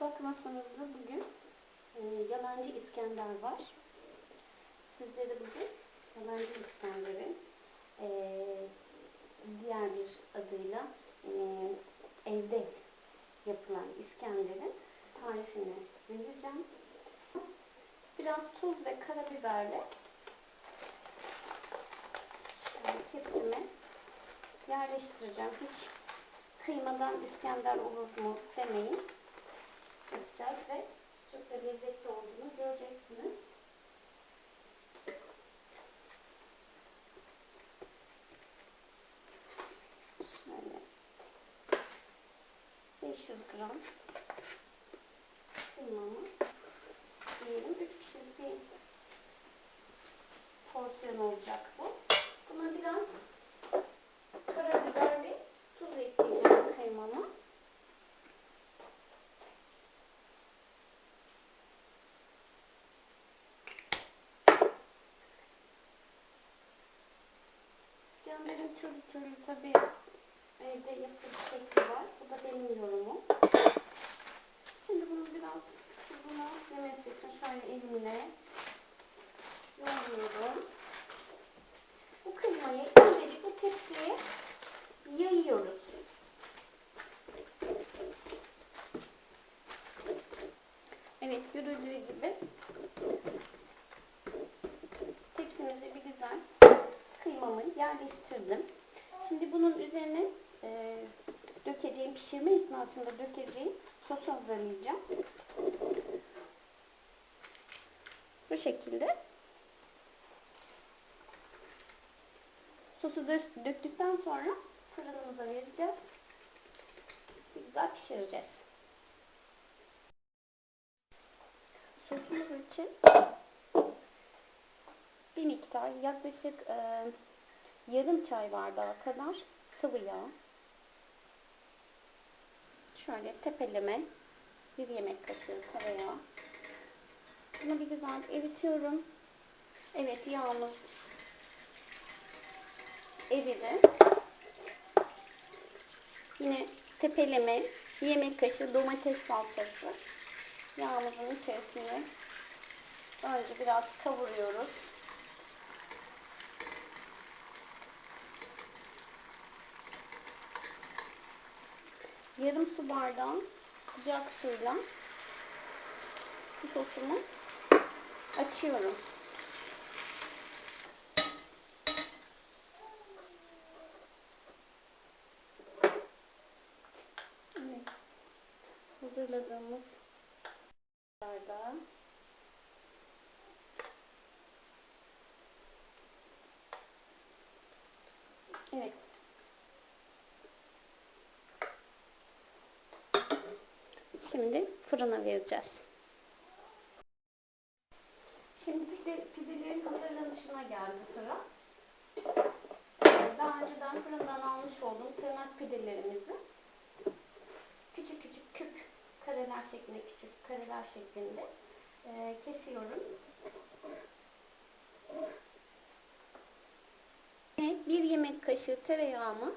Mutfak masamızda bugün e, yalancı İskender var. Sizlere bugün yalancı İskender'in e, diğer bir adıyla e, evde yapılan İskender'in tarifini vereceğim. Biraz tuz ve karabiberle şöyle yerleştireceğim. Hiç kıymadan İskender olur mu demeyin. Yapacağız ve çok da lezzetli olduğunu göreceksiniz. Şöyle 500 gram kıymamı diyelim. 3 kişilik bir porsiyon olacak bu. Buna biraz karabiber ve tuz ekleyeceğim kıymama. İskender'in türlü türlü tabi evde yapılış şekli var. Bu da benim yorumum. Şimdi bunu biraz tuzuna yemesi için şöyle elimle yoğuruyorum. Bu kıymayı incecik bu tepsiye yayıyoruz. Evet görüldüğü gibi tepsimize bir güzel kıymamı yerleştirdim. Şimdi bunun üzerine e, dökeceğim, pişirme esnasında dökeceğim sos hazırlayacağım. Bu şekilde. Sosu dö- döktükten sonra fırınımıza vereceğiz. Güzel pişireceğiz. Sosumuz için bir miktar yaklaşık e, yarım çay bardağı kadar sıvı yağ. Şöyle tepeleme bir yemek kaşığı tereyağı. Bunu bir güzel eritiyorum. Evet yağımız eridi. Yine tepeleme bir yemek kaşığı domates salçası. Yağımızın içerisine önce biraz kavuruyoruz. Yarım su bardağı sıcak suyla sosumu açıyorum. Hazırladığımız bardağı Evet. Şimdi fırına vereceğiz. Şimdi pide, pidelerin hazırlanışına geldi sıra. Daha önceden fırından almış olduğum tırnak pidelerimizi küçük küçük küp kareler şeklinde küçük kareler şeklinde e, kesiyorum. Bir yemek kaşığı tereyağımı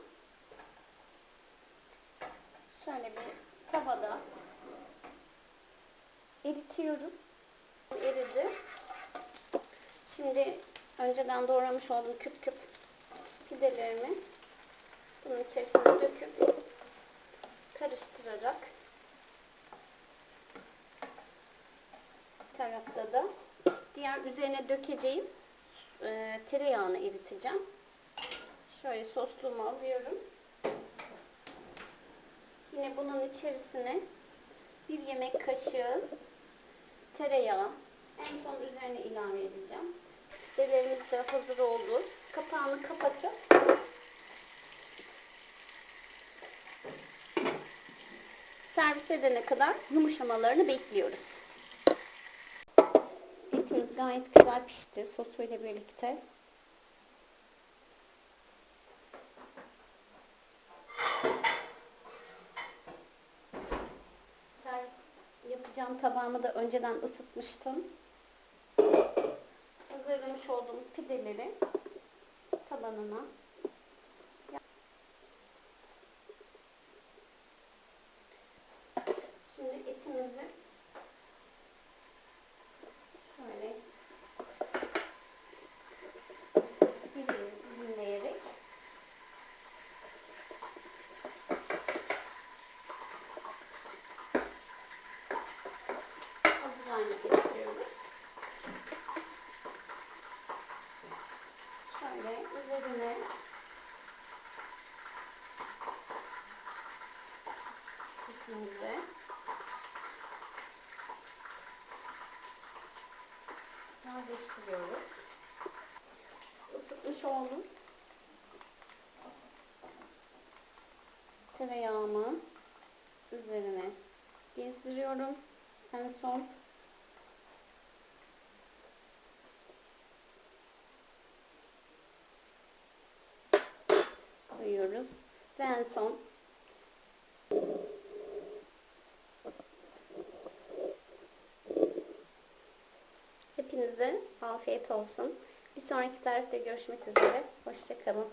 şöyle bir tavada eritiyorum. Eridi. Şimdi önceden doğramış olduğum küp küp pidelerimi bunun içerisine döküp karıştırarak tarafta da diğer üzerine dökeceğim e, tereyağını eriteceğim. Şöyle sosluğumu alıyorum. Yine bunun içerisine bir yemek kaşığı tereyağı en son üzerine ilave edeceğim. Pidelerimiz de hazır oldu. Kapağını kapatıp servis edene kadar yumuşamalarını bekliyoruz. Etimiz gayet güzel pişti sosuyla birlikte. Servis yapacağım tabağımı da önceden ısıtmıştım. Hazırlamış olduğumuz pideleri tabanına Şimdi etimizi üzerine sütümüzü yerleştiriyoruz. Isıtmış oldum. Tereyağımı üzerine gezdiriyorum. En son koyuyoruz. Ve en son hepinize afiyet olsun. Bir sonraki tarifte görüşmek üzere. Hoşçakalın.